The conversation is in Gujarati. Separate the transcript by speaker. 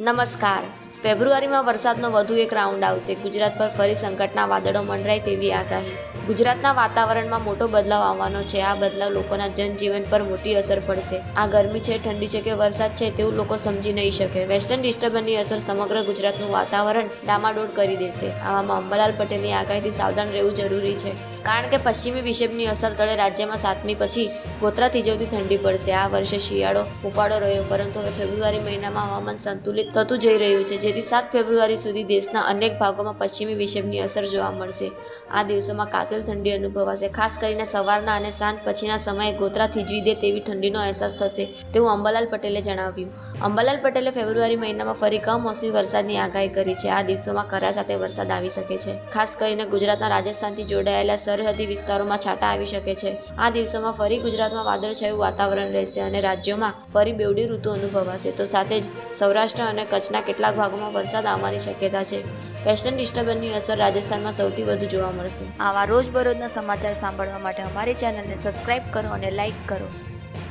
Speaker 1: નમસ્કાર. ફેબ્રુઆરીમાં વરસાદનો વધુ એક રાઉન્ડ આવશે. ગુજરાત પર ફરી સંકટના વાદળો મંડરાય તેવી આગાહી. ગુજરાતના વાતાવરણમાં મોટો બદલાવ આવવાનો છે. આ બદલાવ લોકોના જનજીવન પર મોટી અસર પડશે. આ ગરમી છે, ઠંડી છે કે વરસાદ છે તેવું લોકો સમજી નહીં શકે. વેસ્ટર્ન ડિસ્ટર્બન્સની અસર સમગ્ર ગુજરાતનું વાતાવરણ ડામાડોળ કરી દેશે. આવામાં અંબાલાલ પટેલની આગાહીથી સાવધાન રહેવું જરૂરી છે. કારણ કે પશ્ચિમી વિક્ષેપની અસર તળે રાજ્યમાં સાતમી પછી ગોત્રા થીજવતી ઠંડી પડશે. આ વર્ષે શિયાળો હુફાળો રહ્યો, પરંતુ હવે ફેબ્રુઆરી મહિનામાં હવામાન સંતુલિત થતું જઈ રહ્યું છે. જેથી સાત ફેબ્રુઆરી સુધી દેશના અનેક ભાગોમાં પશ્ચિમી વિક્ષેપની અસર જોવા મળશે. આ દિવસોમાં કાતિલ ઠંડી અનુભવાશે. ખાસ કરીને સવારના અને સાંજ પછીના સમયે ગોત્રા થીજવી દે તેવી ઠંડીનો અહેસાસ થશે, તેવું અંબાલાલ પટેલે જણાવ્યું. અંબાલાલ પટેલે ફેબ્રુઆરી મહિનામાં ફરી કમોસમી વરસાદની આગાહી કરી છે. આ દિવસોમાં કરા સાથે વરસાદ આવી શકે છે. ખાસ કરીને ગુજરાતના રાજસ્થાનથી જોડાયેલા સરહદી વિસ્તારોમાં છાંટા આવી શકે છે. આ દિવસોમાં ફરી ગુજરાતમાં વાદળછાયું વાતાવરણ રહેશે અને રાજ્યોમાં ફરી બેવડી ઋતુ અનુભવાશે. તો સાથે જ સૌરાષ્ટ્ર અને કચ્છના કેટલાક ભાગોમાં વરસાદ આવવાની શક્યતા છે. વેસ્ટર્ન ડિસ્ટર્બન્સની અસર રાજસ્થાનમાં સૌથી વધુ જોવા મળશે. આવા રોજબરોજના સમાચાર સાંભળવા માટે અમારી ચેનલને સબસ્ક્રાઇબ કરો અને લાઇક કરો.